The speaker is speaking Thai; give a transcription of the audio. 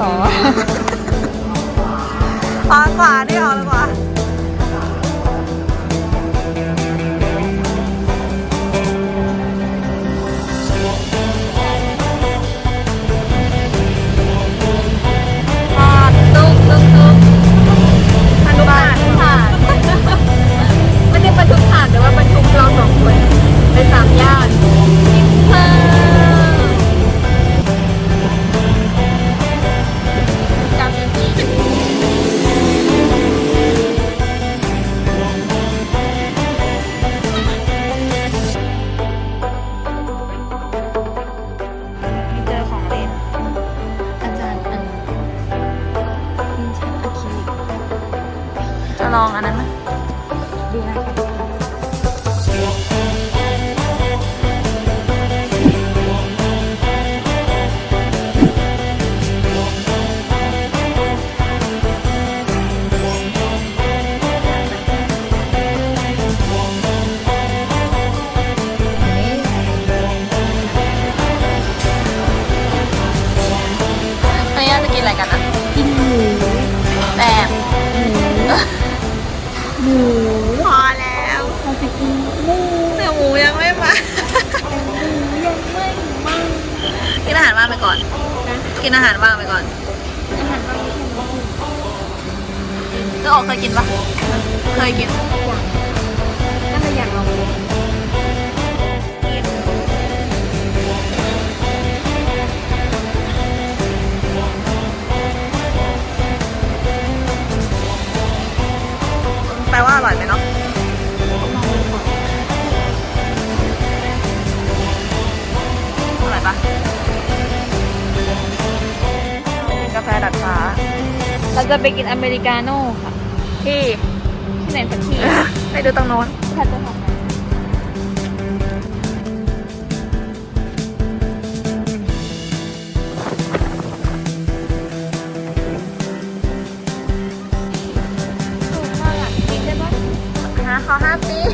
สอ ออกกว่าได้ออกแล้วกว่า องอันนั้นไหม ไปก่อน กินอาหารว่างไปก่อนจะออกเคยกินปะเคยกินก็เลอยากลองแปลว่าอร่อยไหมเนาะ เราจะไปกินอเมริกาโน่ค่ะ ที่ที่ไหนสักที่ไปดูตรงโน้นค่ะจะทำขอห้าปี